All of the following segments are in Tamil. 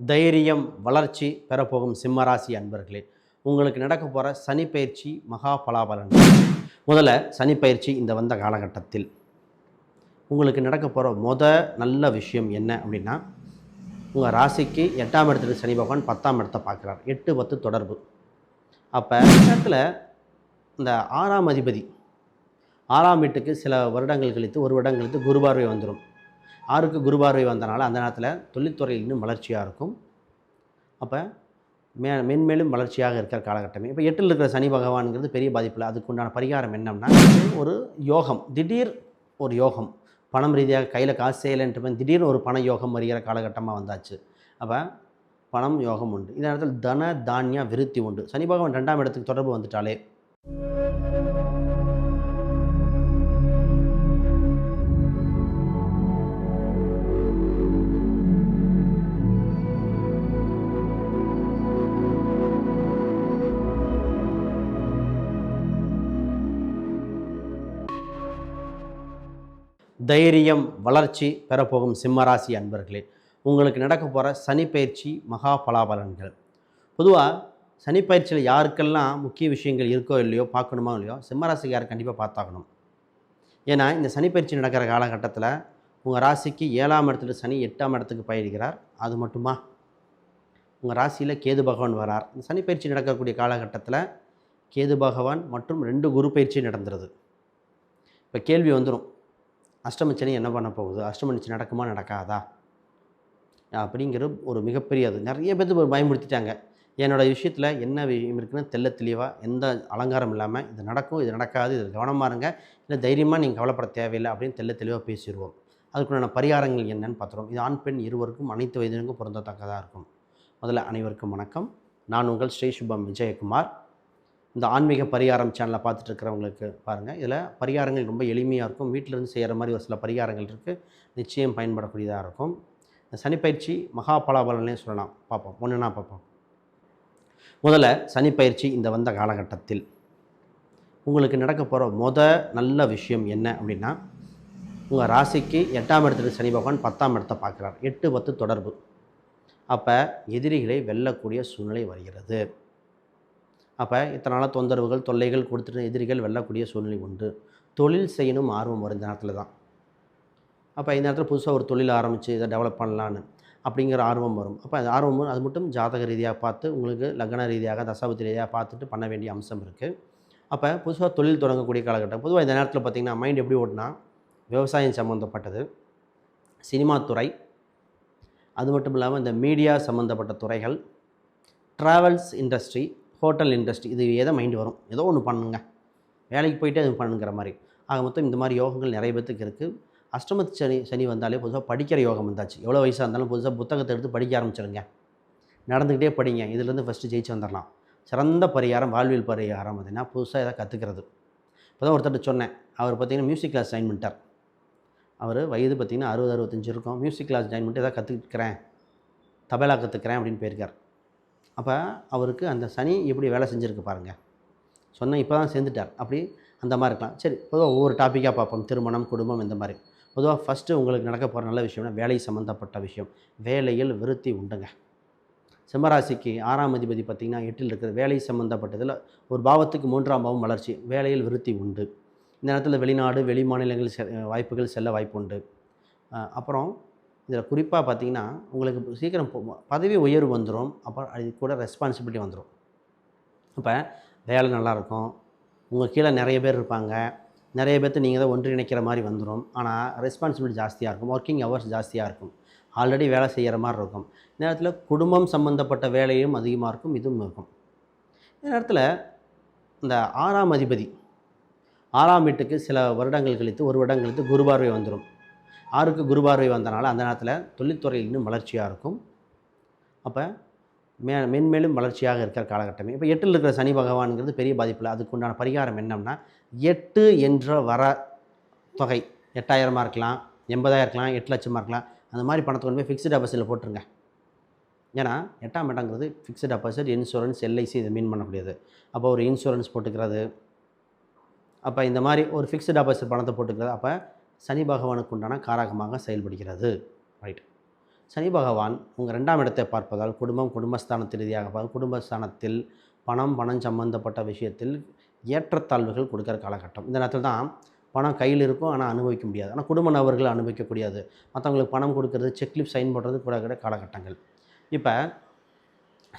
தைரியம் வளர்ச்சி பெறப்போகும் சிம்மராசி அன்பர்களே உங்களுக்கு நடக்க போகிற சனி பயிற்சி மகா பலாபலன். முதல்ல சனி பயிற்சி இந்த வந்த காலகட்டத்தில். உங்களுக்கு நடக்க போகிற மொத நல்ல விஷயம் என்ன அப்படின்னா உங்கள் ராசிக்கு எட்டாம் இடத்துல சனி பகவான் பத்தாம் இடத்தை பார்க்குறார். எட்டு பத்து தொடர்பு. அப்போ இடத்துல இந்த ஆறாம் அதிபதி ஆறாம் வீட்டுக்கு சில வருடங்கள் கழித்து ஒரு வருடம் கழித்து குருபார்வை வந்துடும் ஆறுக்கு குருபார்வை வந்தனால அந்த நேரத்தில் தொழில்துறையில் இன்னும் வளர்ச்சியாக இருக்கும். அப்போ மே மென்மேலும் வளர்ச்சியாக இருக்கிற காலகட்டமே. இப்போ எட்டில் இருக்கிற சனி பகவான்ங்கிறது பெரிய பாதிப்பில். அதுக்கு உண்டான பரிகாரம் என்னம்னா ஒரு யோகம் திடீர் ஒரு யோகம். பணம் ரீதியாக கையில் காசு செய்யலைன்ற திடீர்னு ஒரு பண யோகம் வருகிற காலகட்டமாக வந்தாச்சு. அப்போ பணம் யோகம் உண்டு. இந்த நேரத்தில் தன தானிய விருத்தி உண்டு. சனி பகவான் ரெண்டாம் இடத்துக்கு தொடர்பு வந்துட்டாலே. தைரியம் வளர்ச்சி பெறப்போகும் சிம்மராசி அன்பர்களே உங்களுக்கு நடக்க போகிற சனிப்பயிற்சி மகா பலாபலன்கள். பொதுவாக சனிப்பயிற்சியில் யாருக்கெல்லாம் முக்கிய விஷயங்கள் இருக்கோ இல்லையோ பார்க்கணுமோ இல்லையோ சிம்மராசிக்கு யார் கண்டிப்பாக பார்த்தாகணும். ஏன்னா இந்த சனிப்பயிற்சி நடக்கிற காலகட்டத்தில் உங்கள் ராசிக்கு ஏழாம் இடத்துல சனி எட்டாம் இடத்துக்கு பயணிக்கிறார் அது மட்டுமா? உங்கள் ராசியில் கேது பகவான் வரார். இந்த சனிப்பயிற்சி நடக்கக்கூடிய காலகட்டத்தில் கேது பகவான் மற்றும் ரெண்டு குரு பயிற்சி நடந்துருது. இப்போ கேள்வி வந்துடும் அஷ்டமச்சனி என்ன பண்ண போகுது? அஷ்டமச்சனி நடக்குமா நடக்காதா? அப்படிங்கிற ஒரு மிகப்பெரிய அது. நிறைய பேர்த்து ஒரு பயமுறுத்திட்டாங்க. என்னோடய விஷயத்தில் என்ன விஷயம் இருக்குன்னு தெள்ள தெளிவாக எந்த அலங்காரம் இல்லாமல் இது நடக்கும் இது நடக்காது இது கவனமாக இருங்க. இல்லை தைரியமாக நீங்கள் கவலைப்பட தேவையில்லை அப்படின்னு தெள்ள தெளிவாக பேசிடுவோம் அதுக்குண்டான பரிகாரங்கள் என்னன்னு பார்த்துருவோம். இது ஆண் பெண் இருவருக்கும் அனைத்து வயதினருக்கும் பொருந்தத்தக்கதாக இருக்கும். முதல்ல அனைவருக்கும் வணக்கம். நான் உங்கள் ஸ்ரீ சுபம் விஜயகுமார். இந்த ஆன்மீக பரிகாரம் சேனலை பார்த்துட்டு இருக்கிறவங்களுக்கு பாருங்கள் இதில் பரிகாரங்கள் ரொம்ப எளிமையாக இருக்கும். வீட்டிலேருந்து செய்கிற மாதிரி ஒரு சில பரிகாரங்கள் இருக்குது நிச்சயம் பயன்படக்கூடியதாக இருக்கும். இந்த சனிப்பயிற்சி மகா பலாபலனே சொல்லலாம். பார்ப்போம். ஒன்றுனா பார்ப்போம். முதல்ல சனிப்பயிற்சி இந்த வந்த காலகட்டத்தில். உங்களுக்கு நடக்க போகிற மொதல் நல்ல விஷயம் என்ன அப்படின்னா உங்கள் ராசிக்கு எட்டாம் இடத்துல சனி பகவான் பத்தாம் இடத்தை பார்க்குறார். எட்டு பத்து தொடர்பு. அப்போ எதிரிகளை வெல்லக்கூடிய சூழ்நிலை வருகிறது. அப்போ இத்தனை நாளாக தொந்தரவுகள் தொல்லைகள் கொடுத்துட்டு எதிரிகள் வெல்லக்கூடிய சூழ்நிலை உண்டு. தொழில் செய்யணும் ஆர்வம் வரும் இந்த நேரத்தில் தான். அப்போ இந்த நேரத்தில் புதுசாக ஒரு தொழில் ஆரம்பித்து இதை டெவலப் பண்ணலான்னு அப்படிங்கிற ஆர்வம் வரும். அப்போ அது ஆர்வம் வரும். அது மட்டும் ஜாதக ரீதியாக பார்த்து உங்களுக்கு லக்ன ரீதியாக தசாபத்தி ரீதியாக பார்த்துட்டு பண்ண வேண்டிய அம்சம் இருக்குது அப்போ புதுசாக தொழில் தொடங்கக்கூடிய காலகட்டம். பொதுவாக இந்த நேரத்தில் பார்த்திங்கன்னா மைண்ட் எப்படி ஓடுனா விவசாயம் சம்மந்தப்பட்டது சினிமா துறை அது மட்டும் இல்லாமல் இந்த மீடியா சம்மந்தப்பட்ட துறைகள் ட்ராவல்ஸ் இண்டஸ்ட்ரி ஹோட்டல் இண்டஸ்ட்ரி இது எதை மைண்டு வரும். ஏதோ ஒன்று பண்ணுங்க. வேலைக்கு போயிட்டு அது பண்ணுங்கிற மாதிரி. ஆக மொத்தம் இந்த மாதிரி யோகங்கள் நிறைய பேத்துக்கு இருக்குது அஷ்டமத்து சனி சனி வந்தாலே புதுசாக படிக்கிற யோகம் வந்தாச்சு. எவ்வளோ வயசாக இருந்தாலும் புதுசாக புத்தகத்தை எடுத்து படிக்க ஆரம்பிச்சிருங்க. நடந்துக்கிட்டே படிங்க. இதுலேருந்து ஃபஸ்ட்டு ஜெயிச்சு வந்துடலாம் சிறந்த பரிகாரம் வாழ்வியல் பரிகாரம் அப்படின்னா புதுசாக எதாவது கற்றுக்கிறது இப்போ தான் ஒருத்தர்கிட்ட சொன்னேன். அவர் பார்த்தீங்கன்னா மியூசிக் கிளாஸ் ஜாயின் பண்ணிட்டார். அவர் வயது பார்த்திங்கன்னா அறுபது அறுபத்தஞ்சு இருக்கும். மியூசிக் கிளாஸ் ஜாயின் பண்ணிட்டு எதாவது கற்றுக்கிறேன் தபேலா கற்றுக்கிறேன் அப்படின்னு போயிருக்கார். அப்போ அவருக்கு அந்த சனி எப்படி வேலை செஞ்சுருக்கு பாருங்கள் சொன்னால் இப்போ தான் சேர்ந்துட்டார். அப்படி அந்த மாதிரி இருக்கலாம். சரி பொதுவாக ஒவ்வொரு டாப்பிக்காக பார்ப்போம். திருமணம் குடும்பம் இந்த மாதிரி. பொதுவாக ஃபஸ்ட்டு உங்களுக்கு நடக்க போகிற நல்ல விஷயம்னா வேலை சம்மந்தப்பட்ட விஷயம். வேலையில் விருத்தி உண்டுங்க. சிம்மராசிக்கு ஆறாம் அதிபதி பார்த்திங்கன்னா எட்டில் இருக்கிற வேலை சம்மந்தப்பட்டதில் ஒரு பாவத்துக்கு மூன்றாம் பாவம் வளர்ச்சி. வேலையில் விருத்தி உண்டு. இந்த நேரத்தில் வெளிநாடு வெளி மாநிலங்கள் செ வாய்ப்புகள் செல்ல வாய்ப்பு உண்டு அப்புறம் இதில் குறிப்பாக பார்த்தீங்கன்னா உங்களுக்கு சீக்கிரம் பதவி உயர்வு வந்துடும் அப்புறம் அது கூட ரெஸ்பான்சிபிலிட்டி வந்துடும் இப்போ வேலை நல்லாயிருக்கும் உங்கள் கீழே நிறைய பேர் இருப்பாங்க நிறைய பேர்த்து நீங்கள் தான் ஒன்றிணைக்கிற மாதிரி வந்துடும் ஆனால் ரெஸ்பான்சிபிலிட்டி ஜாஸ்தியாக இருக்கும் ஒர்க்கிங் ஹவர்ஸ் ஜாஸ்தியாக இருக்கும். ஆல்ரெடி வேலை செய்கிற மாதிரி இருக்கும். நேரத்தில் குடும்பம் சம்மந்தப்பட்ட வேலையும் அதிகமாக இருக்கும் இதுவும் இருக்கும். இந்த நேரத்தில் இந்த ஆறாம் அதிபதி ஆறாம் வீட்டுக்கு சில வருடங்கள் கழித்து ஒரு வருடம் கழித்து குருபார்வை வந்துடும் ஆறுக்கு குருபார்வை வந்தனால அந்த நேரத்தில் தொழில்துறையில் இன்னும் வளர்ச்சியாக இருக்கும். அப்போ மே மென்மேலும் வளர்ச்சியாக இருக்கிற காலகட்டமே. இப்போ எட்டில் இருக்கிற சனி பகவான்ங்கிறது பெரிய பாதிப்பில். அதுக்கு உண்டான பரிகாரம் என்னம்னா எட்டு என்ற வர தொகை. எட்டாயிரமாக இருக்கலாம் எண்பதாயிரம் இருக்கலாம் எட்டு லட்சமாக இருக்கலாம். அந்த மாதிரி பணத்தை கொண்டு போய் ஃபிக்ஸ்டு டெபாசிட்டில் போட்டுருங்க. ஏன்னா எட்டாம் இடங்கிறது ஃபிக்ஸ்டு டெபாசிட் இன்சூரன்ஸ் எல்ஐசி இதை மீன் பண்ணக்கூடியது அப்போ ஒரு இன்சூரன்ஸ் போட்டுக்கிறது. அப்போ இந்த மாதிரி ஒரு ஃபிக்ஸ்டு டெபாசிட் பணத்தை போட்டுக்கிறது. அப்போ சனி பகவானுக்கு உண்டான காரகமாக செயல்படுகிறது. ரைட் சனி பகவான் உங்கள் ரெண்டாம் இடத்தை பார்ப்பதால் குடும்பம் குடும்பஸ்தானத்தில் ரீதியாக பார்ப்பதால் குடும்பஸ்தானத்தில் பணம் பணம் சம்பந்தப்பட்ட விஷயத்தில் ஏற்றத்தாழ்வுகள் கொடுக்குற காலகட்டம். இந்த நேரத்தில் தான் பணம் கையில் இருக்கும் ஆனால் அனுபவிக்க முடியாது. ஆனால் குடும்ப நபர்கள் அனுபவிக்கக்கூடியது. மற்றவங்களுக்கு பணம் கொடுக்கறது செக்லிப் சைன் பண்ணுறது கூட கூட காலகட்டங்கள். இப்போ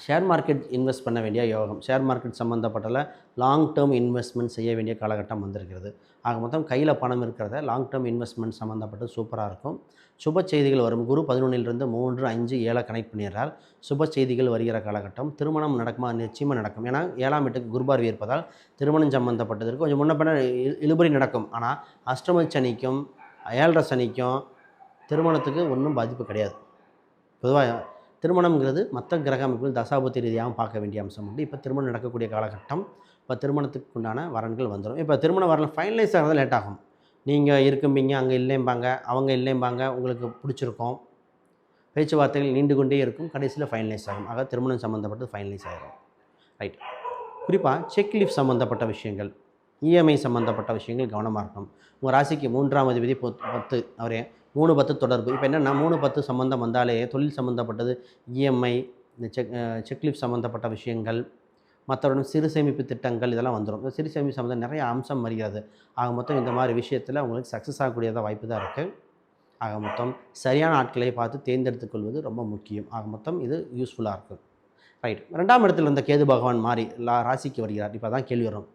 ஷேர் மார்க்கெட் இன்வெஸ்ட் பண்ண வேண்டிய யோகம். ஷேர் மார்க்கெட் சம்மந்தப்பட்டல லாங் டேர்ம் இன்வெஸ்ட்மெண்ட் செய்ய வேண்டிய காலகட்டம் வந்திருக்கிறது. ஆக மொத்தம் கையில் பணம் இருக்கிறத லாங் டேர்ம் இன்வெஸ்ட்மெண்ட் சம்மந்தப்பட்டு சூப்பராக இருக்கும். சுப செய்திகள் வரும். குரு பதினொன்றிலிருந்து மூன்று அஞ்சு ஏழை கனெக்ட் பண்ணிடுறார். சுப செய்திகள் வருகிற காலகட்டம். திருமணம் நடக்குமா? நிச்சயமாக நடக்கும். ஏன்னா ஏழாம் வீட்டுக்கு குருபார்வி இருப்பதால் திருமணம் சம்மந்தப்பட்டதற்கு கொஞ்சம் முன்ன பின்ன இழுபறி நடக்கும். ஆனால் அஷ்டம சனிக்கும் ஏழரை சனிக்கும் திருமணத்துக்கு ஒன்றும் பாதிப்பு கிடையாது. பொதுவாக திருமணம்ங்கிறது மற்ற கிரக அமைப்பில் தசாபுத்தி ரீதியாகவும் பார்க்க வேண்டிய அம்சம் உண்டு. இப்போ திருமணம் நடக்கக்கூடிய காலகட்டம் இப்போ திருமணத்துக்கு உண்டான வரன்கள் வந்துடும் இப்போ திருமண வரன் ஃபைனலைஸ் ஆகிறது லேட் ஆகும். நீங்கள் இருக்கும்பீங்க அங்கே இல்லைம்பாங்க அவங்க இல்லைம்பாங்க உங்களுக்கு பிடிச்சிருக்கும். பேச்சுவார்த்தைகள் நீண்டு கொண்டே இருக்கும். கடைசியில் ஃபைனலைஸ் ஆகும். ஆக திருமணம் சம்மந்தப்பட்டது ஃபைனலைஸ் ஆகிடும் ரைட் குறிப்பாக செக் லீஃப் சம்மந்தப்பட்ட விஷயங்கள் இஎம்ஐ சம்மந்தப்பட்ட விஷயங்கள் கவனமாக இருக்கணும். உங்கள் ராசிக்கு மூன்றாம் அதிபதி பத்து அவரே மூணு பத்து தொடர்பு. இப்போ என்னென்னா மூணு பத்து சம்மந்தம் வந்தாலே தொழில் சம்மந்தப்பட்டது இஎம்ஐ இந்த செக் செக்லிப் சம்மந்தப்பட்ட விஷயங்கள் மற்றவருடன் சிறு சேமிப்பு திட்டங்கள் இதெல்லாம் வந்துடும் இந்த சிறு சேமிப்பு சம்மந்தம் நிறைய அம்சம் வருகிறது. ஆக மொத்தம் இந்த மாதிரி விஷயத்தில் உங்களுக்கு சக்ஸஸ் ஆகக்கூடியதாக வாய்ப்பு தான் இருக்குது ஆக மொத்தம் சரியான ஆட்களை பார்த்து தேர்ந்தெடுத்துக் கொள்வது ரொம்ப முக்கியம். ஆக மொத்தம் இது யூஸ்ஃபுல்லாக இருக்கும். ரைட் ரெண்டாம் இடத்துல இருந்த கேது பகவான் மாறி லா ராசிக்கு வருகிறார். இப்போ தான் கேள்வி வரும்.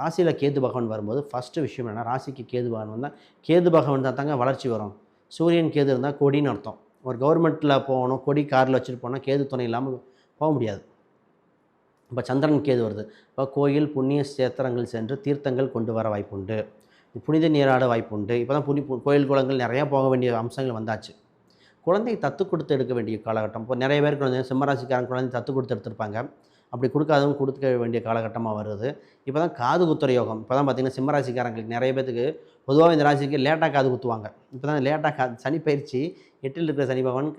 ராசியில் கேது பகவான் வரும்போது ஃபஸ்ட்டு விஷயம் என்னென்னா ராசிக்கு கேது பகவான் வந்தால் கேது பகவான் தான் தாங்க வளர்ச்சி வரும். சூரியன் கேது இருந்தால் கொடின்னு அர்த்தம். ஒரு கவர்மெண்ட்டில் போகணும் கொடி காரில் வச்சுட்டு போனால் கேது துணை இல்லாமல் போக முடியாது. இப்போ சந்திரன் கேது வருது. இப்போ கோயில் புண்ணிய சேத்திரங்கள் சென்று தீர்த்தங்கள் கொண்டு வர வாய்ப்புண்டு. புனித நீராட வாய்ப்புண்டு. இப்போ தான் புனி கோயில் குளங்கள் நிறையா போக வேண்டிய அம்சங்கள் வந்தாச்சு. குழந்தை தத்து கொடுத்து எடுக்க வேண்டிய காலகட்டம். இப்போ நிறைய பேர் குழந்தை சிம்மராசிக்காரன் குழந்தை தத்து கொடுத்து எடுத்திருப்பாங்க. அப்படி கொடுக்காதவங்க கொடுக்க வேண்டிய காலகட்டமாக வருது. இப்போ தான் காது குத்துற யோகம். இப்போ தான் பார்த்திங்கன்னா சிம்மராசிக்காரங்களுக்கு நிறைய பேத்துக்கு பொதுவாக இந்த ராசிக்கு லேட்டாக காது குத்துவாங்க. இப்போ தான் லேட்டாக கா சனி பயிற்சி எட்டில் இருக்கிற சனி பகவான்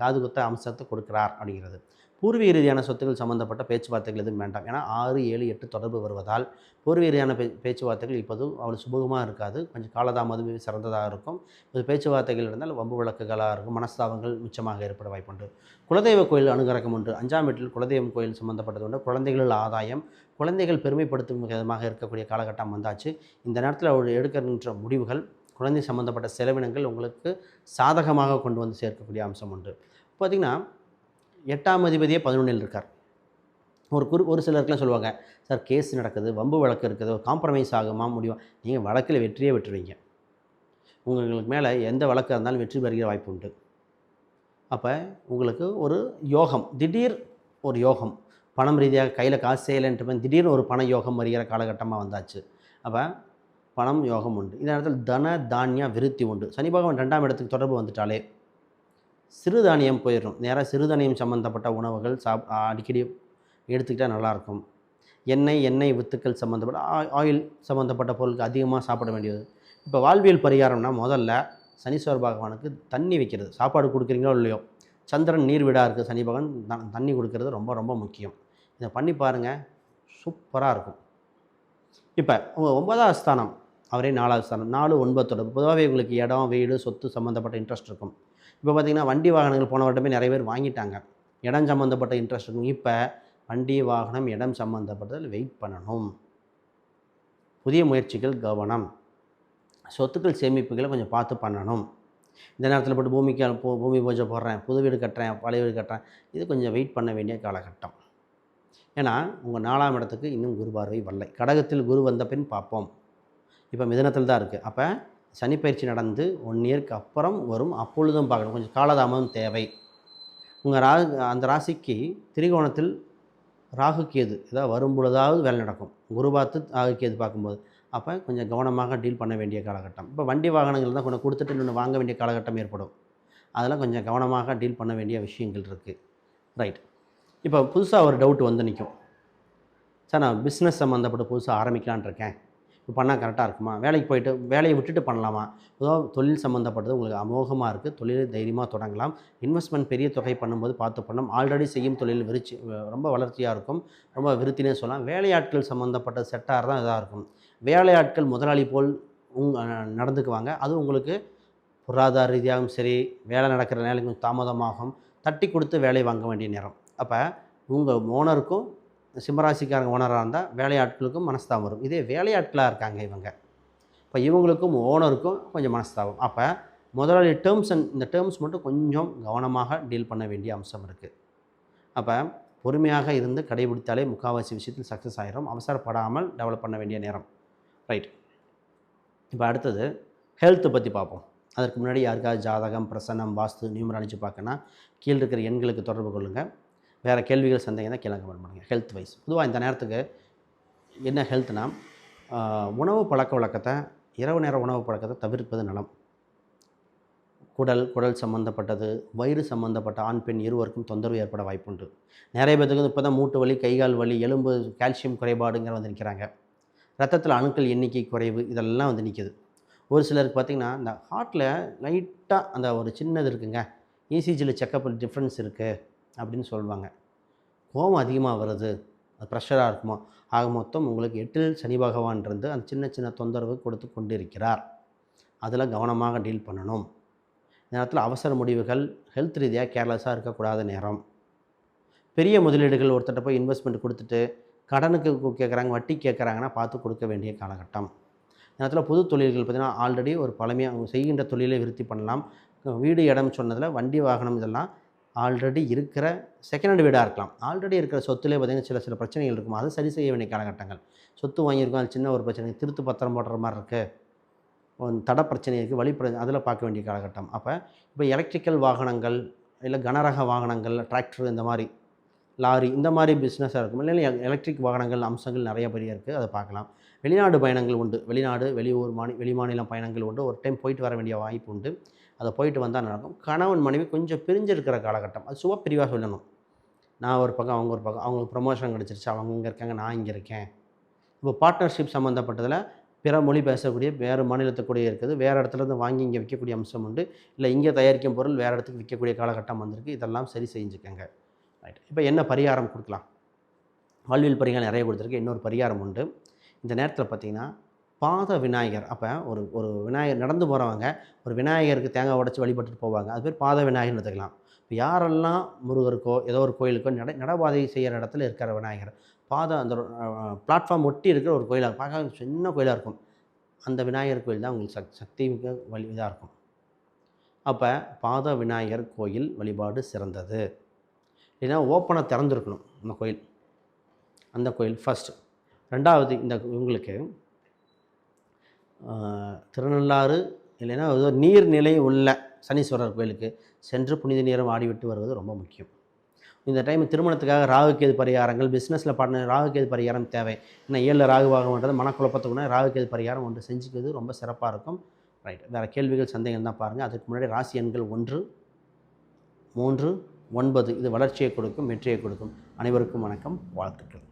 காது குத்த அம்சத்தை கொடுக்குறார் அப்படிங்கிறது. பூர்வீக ரீதியான சொத்துக்கள் சம்மந்தப்பட்ட பேச்சுவார்த்தைகள் எதுவும் வேண்டாம். ஏன்னா ஆறு ஏழு எட்டு தொடர்பு வருவதால் பூர்வீக ரீதியான பே பேச்சுவார்த்தைகள் இப்போது அவ்வளோ சுபகமாக இருக்காது. கொஞ்சம் காலதாமதம் சிறந்ததாக இருக்கும். இது பேச்சுவார்த்தைகள் இருந்தால் வம்பு வழக்குகளாக இருக்கும். மனஸ்தாபங்கள் மிச்சமாக ஏற்பட வாய்ப்புண்டு குலதெய்வ கோயில் அனுகரகம் உண்டு. அஞ்சாம் வீட்டில் குலதெய்வம் கோயில் சம்மந்தப்பட்டது உண்டு. குழந்தைகள் ஆதாயம் குழந்தைகள் பெருமைப்படுத்தும் விதமாக இருக்கக்கூடிய காலகட்டம் வந்தாச்சு. இந்த நேரத்தில் அவர் எடுக்கின்ற முடிவுகள் குழந்தை சம்மந்தப்பட்ட செலவினங்கள் உங்களுக்கு சாதகமாக கொண்டு வந்து சேர்க்கக்கூடிய அம்சம் உண்டு. பார்த்திங்கன்னா எட்டாம் அதிபதியே பதினொன்றில் இருக்கார். ஒரு குறு ஒரு சிலருக்குலாம் சொல்லுவாங்க சார் கேஸ் நடக்குது வம்பு வழக்கு இருக்குது காம்ப்ரமைஸ் ஆகுமா முடியும் நீங்கள் வழக்கில் வெற்றியே விட்டுருவீங்க உங்களுக்கு மேலே எந்த வழக்காக இருந்தாலும் வெற்றி பெறுகிற வாய்ப்பு உண்டு. அப்போ உங்களுக்கு ஒரு யோகம் திடீர் ஒரு யோகம் பணம் ரீதியாக கையில் காசு செய்யலைன்ட்டு திடீர்னு ஒரு பண யோகம் வருகிற காலகட்டமாக வந்தாச்சு. அப்போ பணம் யோகம் உண்டு. இந்த நேரத்தில் தன தானிய விருத்தி உண்டு. சனி பகவான் ரெண்டாம் இடத்துக்கு தொடர்பு வந்துட்டாலே சிறுதானியம் போயிடும் நேராக சிறுதானியம் சம்மந்தப்பட்ட உணவுகள் சாப் அடிக்கடி எடுத்துக்கிட்டால் நல்லாயிருக்கும். எண்ணெய் எண்ணெய் வித்துக்கள் சம்மந்தப்பட்ட ஆ- ஆயில் சம்மந்தப்பட்ட பொருட்கள் அதிகமாக சாப்பிட வேண்டியது. இப்போ வாழ்வியல் பரிகாரம்னா முதல்ல சனீஸ்வர பகவானுக்கு தண்ணி வைக்கிறது. சாப்பாடு கொடுக்குறீங்களோ இல்லையோ? சந்திரன் நீர் வீடாக இருக்குது சனி பகவான் த- தண்ணி கொடுக்கறது ரொம்ப ரொம்ப முக்கியம். இதை பண்ணி பாருங்கள் சூப்பராக இருக்கும். இப்போ உங்கள் ஒன்பதாவது ஸ்தானம் அவரே நாலாவது ஸ்தானம். நாலு ஒன்பது தொடர்பு. பொதுவாகவே உங்களுக்கு இடம் வீடு சொத்து சம்மந்தப்பட்ட இன்ட்ரெஸ்ட் இருக்கும். இப்போ பார்த்தீங்கன்னா வண்டி வாகனங்கள் போன வருடமே நிறைய பேர் வாங்கிட்டாங்க. இடம் சம்மந்தப்பட்ட இன்ட்ரெஸ்ட் இருக்கும் இப்போ வண்டி வாகனம் இடம் சம்மந்தப்பட்டதில் வெயிட் பண்ணணும். புதிய முயற்சிகள் கவனம். சொத்துக்கள் சேமிப்புகளை கொஞ்சம் பார்த்து பண்ணணும். இந்த நேரத்தில் போட்டு பூமிக்கு பூ- பூமி பூஜை போடுறேன் புது வீடு கட்டுறேன் பழைய வீடு கட்டுறேன் இது கொஞ்சம் வெயிட் பண்ண வேண்டிய காலகட்டம். ஏன்னா உங்கள் நாலாம் இடத்துக்கு இன்னும் குரு பார்வை வரலை. கடகத்தில் குரு வந்த பின் பார்ப்போம். இப்போ மிதனத்தில் தான் இருக்குது அப்போ சனிப்பயிற்சி நடந்து ஒன் இயர்க்கு அப்புறம் வரும். அப்பொழுதும் பார்க்கணும். கொஞ்சம் காலதாமதம் தேவை. உங்கள் ரா அந்த ராசிக்கு திரிகோணத்தில் ராகு கேது ஏதாவது வரும் பொழுதாவது வேலை நடக்கும். குரு பார்த்து ராகு கேது பார்க்கும்போது. அப்போ கொஞ்சம் கவனமாக டீல் பண்ண வேண்டிய காலகட்டம். இப்போ வண்டி வாகனங்கள் தான் கொஞ்சம் கொடுத்துட்டு இன்னொன்று வாங்க வேண்டிய காலகட்டம் ஏற்படும். அதெல்லாம் கொஞ்சம் கவனமாக டீல் பண்ண வேண்டிய விஷயங்கள் இருக்குது ரைட் இப்போ புதுசாக ஒரு டவுட் வந்து நிற்கும் சார் நான் பிஸ்னஸ் சம்மந்தப்பட்ட புதுசாக ஆரம்பிக்கலான் இருக்கேன். பண்ணால் கரெக்டாக இருக்குமா? வேலைக்கு போயிட்டு வேலையை விட்டுட்டு பண்ணலாமா? பொதுவாக தொழில் சம்மந்தப்பட்டது உங்களுக்கு அமோகமாக இருக்குது தொழிலை தைரியமாக தொடங்கலாம். இன்வெஸ்ட்மெண்ட் பெரிய தொகை பண்ணும்போது பார்த்து பண்ணோம் ஆல்ரெடி செய்யும் தொழில் விருச்சி ரொம்ப வளர்ச்சியாக இருக்கும். ரொம்ப விருத்தினே சொல்லலாம். வேலையாட்கள் சம்மந்தப்பட்ட செட்டாக தான் இதாக இருக்கும். வேலையாட்கள் முதலாளி போல் உங் நடந்துக்குவாங்க. அது உங்களுக்கு பொருளாதார ரீதியாகவும் சரி வேலை நடக்கிற நேரம் கொஞ்சம் தாமதமாகும். தட்டி கொடுத்து வேலை வாங்க வேண்டிய நேரம். அப்போ உங்கள் ஓனருக்கும் சிம்மராசிக்காரங்க ஓனராக இருந்தால் வேலையாட்களுக்கும் மனஸ்தாபம் வரும். இதே வேலையாட்களாக இருக்காங்க இவங்க. இப்போ இவங்களுக்கும் ஓனருக்கும் கொஞ்சம் மனஸ்தாபம். அப்போ முதலாளி டேர்ம்ஸ் அண்ட் இந்த டேர்ம்ஸ் மட்டும் கொஞ்சம் கவனமாக டீல் பண்ண வேண்டிய அம்சம் இருக்குது அப்போ பொறுமையாக இருந்து கடைபிடித்தாலே முக்கால்வாசி விஷயத்தில் சக்ஸஸ் ஆகிரும் அவசரப்படாமல் டெவலப் பண்ண வேண்டிய நேரம். ரைட் இப்போ அடுத்தது ஹெல்த்தை பற்றி பார்ப்போம். அதற்கு முன்னாடி யாருக்காவது ஜாதகம் பிரசன்னம் வாஸ்து நியூமராலஜி பார்க்கணுன்னா கீழே இருக்கிற எண்களுக்கு தொடர்பு கொள்ளுங்கள் வேறு கேள்விகள் சந்தேகம் தான் கேளுங்க கமெண்ட் ஹெல்த் வைஸ் பொதுவாக இந்த நேரத்துக்கு என்ன ஹெல்த்னா உணவு பழக்க வழக்கத்தை இரவு நேர உணவு பழக்கத்தை தவிர்ப்பது நலம். குடல் குடல் சம்மந்தப்பட்டது வயிறு சம்மந்தப்பட்ட ஆண் பெண் இருவருக்கும் தொந்தரவு ஏற்பட வாய்ப்புண்டு. நிறைய பேருக்கு இப்போ தான் மூட்டு வலி கைகால் வலி எலும்பு கால்சியம் குறைபாடுங்கிற வந்து நிற்கிறாங்க ரத்தத்தில் அணுக்கள் எண்ணிக்கை குறைவு இதெல்லாம் வந்து நிற்கிது ஒரு சிலருக்கு பார்த்திங்கன்னா இந்த ஹார்ட்டில் லைட்டாக அந்த ஒரு சின்னது இருக்குங்க. இசிஜியில் செக்கப் டிஃப்ரென்ஸ் இருக்குது அப்படின்னு சொல்லுவாங்க. கோபம் அதிகமாக வருது. அது ப்ரெஷராக இருக்குமோ? ஆக மொத்தம் உங்களுக்கு எட்டில் சனி பகவான் இருந்து அந்த சின்ன சின்ன தொந்தரவு கொடுத்து கொண்டு இருக்கிறார் அதில் கவனமாக டீல் பண்ணணும். இந்த நேரத்தில் அவசர முடிவுகள் ஹெல்த் ரீதியாக கேர்லெஸ்ஸாக இருக்கக்கூடாத நேரம். பெரிய முதலீடுகள் ஒருத்தட்ட போய் இன்வெஸ்ட்மெண்ட் கொடுத்துட்டு கடனுக்கு கேட்குறாங்க வட்டி கேட்குறாங்கன்னா பார்த்து கொடுக்க வேண்டிய காலகட்டம். நேரத்தில் புது தொழில்கள் பார்த்திங்கன்னா ஆல்ரெடி ஒரு பழமையாக அவங்க செய்கின்ற தொழிலை விருத்தி பண்ணலாம். வீடு இடம் சொன்னதில் வண்டி வாகனம் இதெல்லாம் ஆல்ரெடி இருக்கிற செகண்ட் ஹேண்ட் வீடாக இருக்கலாம். ஆல்ரெடி இருக்கிற சொத்துலேயே பார்த்திங்கன்னா சில சில பிரச்சனைகள் இருக்கும். அதை சரி செய்ய வேண்டிய காலகட்டங்கள். சொத்து வாங்கியிருக்கோம் அது சின்ன ஒரு பிரச்சனை. திருத்து பத்திரம் போடுற மாதிரி இருக்குது தட பிரச்சனை இருக்குது வழி பிரச்சனை அதில் பார்க்க வேண்டிய காலகட்டம். அப்போ இப்போ எலக்ட்ரிக்கல் வாகனங்கள் இல்லை கனரக வாகனங்கள் டிராக்டர் இந்த மாதிரி லாரி இந்த மாதிரி பிஸ்னஸாக இருக்கும். இல்லை எலக்ட்ரிக் வாகனங்கள் அம்சங்கள் நிறைய பெரிய இருக்குது அதை பார்க்கலாம். வெளிநாடு பயணங்கள் உண்டு. வெளிநாடு வெளியூர் மாநி வெளிமாநிலம் பயணங்கள் உண்டு. ஒரு டைம் போயிட்டு வர வேண்டிய வாய்ப்பு உண்டு. அதை போயிட்டு வந்தால் நடக்கும். கணவன் மனைவி கொஞ்சம் பிரிஞ்சிருக்கிற காலகட்டம். அது சும்மா பிரிவாக சொல்லணும். நான் ஒரு பக்கம் அவங்க ஒரு பக்கம் அவங்களுக்கு ப்ரொமோஷன் கிடச்சிருச்சு அவங்க இங்கே இருக்காங்க நான் இங்கே இருக்கேன். இப்போ பார்ட்னர்ஷிப் சம்மந்தப்பட்டதில் பிற மொழி பேசக்கூடிய வேறு மாநிலத்துக்கூடிய இருக்குது வேறு இடத்துல இருந்து வாங்கி இங்கே விற்கக்கூடிய அம்சம் உண்டு. இல்லை இங்கே தயாரிக்கும் பொருள் வேறு இடத்துக்கு விற்கக்கூடிய காலகட்டம் வந்திருக்கு. இதெல்லாம் சரி செஞ்சுக்கோங்க. ரைட் இப்போ என்ன பரிகாரம் கொடுக்கலாம்? வாழ்வியல் பரிகாரம் நிறைய கொடுத்துருக்கு. இன்னொரு பரிகாரம் உண்டு. இந்த நேரத்தில் பார்த்திங்கன்னா பாத விநாயகர். அப்போ ஒரு ஒரு விநாயகர் நடந்து போகிறவங்க ஒரு விநாயகருக்கு தேங்காய் உடைச்சி வழிபட்டுட்டு போவாங்க. அது பேர் பாத விநாயகர்னு எடுத்துக்கலாம். இப்போ யாரெல்லாம் முருகருக்கோ ஏதோ ஒரு கோயிலுக்கோ நட நடபாதை செய்கிற இடத்துல இருக்கிற விநாயகர் பாத அந்த பிளாட்ஃபார்ம் ஒட்டி இருக்கிற ஒரு கோயிலாக பார்க்க சின்ன கோயிலாக இருக்கும். அந்த விநாயகர் கோயில் தான் உங்களுக்கு சக் சக்தி மிக வழி இதாக இருக்கும். அப்போ பாத விநாயகர் கோயில் வழிபாடு சிறந்தது. இல்லைன்னா ஓப்பனாக திறந்துருக்கணும் அந்த கோயில். அந்த கோயில் ஃபஸ்ட்டு ரெண்டாவது இந்த உங்களுக்கு திருநள்ளாறு இல்லைன்னா ஏதோ நீர்நிலை உள்ள சனீஸ்வரர் கோயிலுக்கு சென்று புனித நேரம் ஆடிவிட்டு வருவது ரொம்ப முக்கியம். இந்த டைம் திருமணத்துக்காக ராகுகேது பரிகாரங்கள் பிஸ்னஸில் பண்ண ராகுகேது பரிகாரம் தேவை. ஏன்னா ஏழில் ராகுவாகன்றது மனக்குழப்பத்துக்குன்னா ராகுகேது பரிகாரம் ஒன்று செஞ்சுக்கிறது ரொம்ப சிறப்பாக இருக்கும். ரைட் வேறு கேள்விகள் சந்தேகம் தான் பாருங்கள் அதுக்கு முன்னாடி ராசி எண்கள் ஒன்று மூன்று ஒன்பது. இது வளர்ச்சியை கொடுக்கும் வெற்றியை கொடுக்கும். அனைவருக்கும் வணக்கம். வாழ்த்துக்கள்.